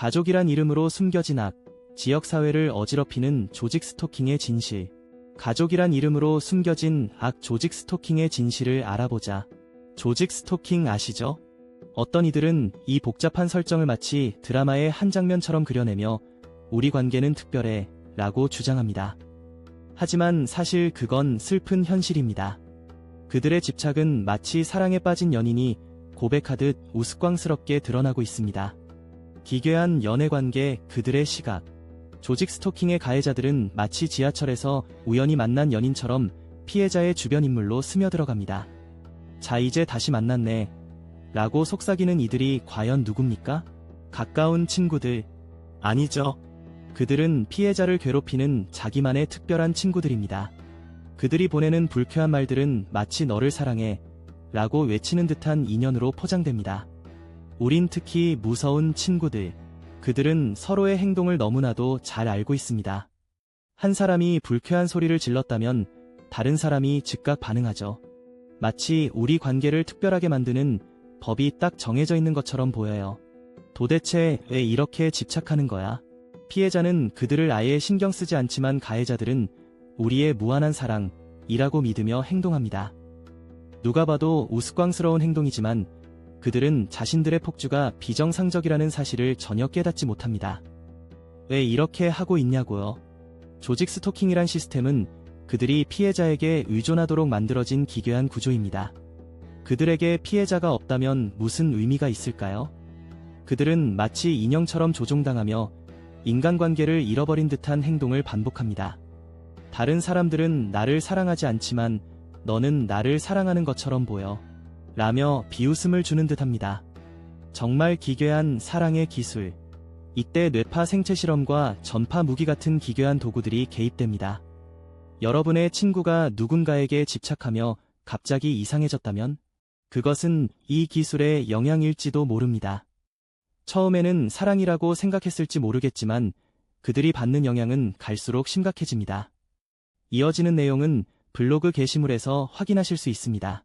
가족이란 이름으로 숨겨진 악, 지역사회를 어지럽히는 조직 스토킹의 진실. 가족이란 이름으로 숨겨진 악 조직 스토킹의 진실을 알아보자. 조직 스토킹 아시죠? 어떤 이들은 이 복잡한 설정을 마치 드라마의 한 장면처럼 그려내며 우리 관계는 특별해 라고 주장합니다. 하지만 사실 그건 슬픈 현실입니다. 그들의 집착은 마치 사랑에 빠진 연인이 고백하듯 우스꽝스럽게 드러나고 있습니다. 기괴한 연애관계 그들의 시각. 조직 스토킹의 가해자들은 마치 지하철에서 우연히 만난 연인처럼 피해자의 주변 인물로 스며들어갑니다. 자, 이제 다시 만났네. 라고 속삭이는 이들이 과연 누굽니까? 가까운 친구들. 아니죠. 그들은 피해자를 괴롭히는 자기만의 특별한 친구들입니다. 그들이 보내는 불쾌한 말들은 마치 너를 사랑해 라고 외치는 듯한 인연으로 포장됩니다. 우린 특히 무서운 친구들. 그들은 서로의 행동을 너무나도 잘 알고 있습니다. 한 사람이 불쾌한 소리를 질렀다면 다른 사람이 즉각 반응하죠. 마치 우리 관계를 특별하게 만드는 법이 딱 정해져 있는 것처럼 보여요. 도대체 왜 이렇게 집착하는 거야? 피해자는 그들을 아예 신경 쓰지 않지만 가해자들은 우리의 무한한 사랑이라고 믿으며 행동합니다. 누가 봐도 우스꽝스러운 행동이지만 그들은 자신들의 폭주가 비정상적이라는 사실을 전혀 깨닫지 못합니다. 왜 이렇게 하고 있냐고요? 조직 스토킹이란 시스템은 그들이 피해자에게 의존하도록 만들어진 기괴한 구조입니다. 그들에게 피해자가 없다면 무슨 의미가 있을까요? 그들은 마치 인형처럼 조종당하며 인간관계를 잃어버린 듯한 행동을 반복합니다. 다른 사람들은 나를 사랑하지 않지만 너는 나를 사랑하는 것처럼 보여. 라며 비웃음을 주는 듯 합니다. 정말 기괴한 사랑의 기술. 이때 뇌파 생체 실험과 전파 무기 같은 기괴한 도구들이 개입됩니다. 여러분의 친구가 누군가에게 집착하며 갑자기 이상해졌다면 그것은 이 기술의 영향일지도 모릅니다. 처음에는 사랑이라고 생각했을지 모르겠지만 그들이 받는 영향은 갈수록 심각해집니다. 이어지는 내용은 블로그 게시물에서 확인하실 수 있습니다.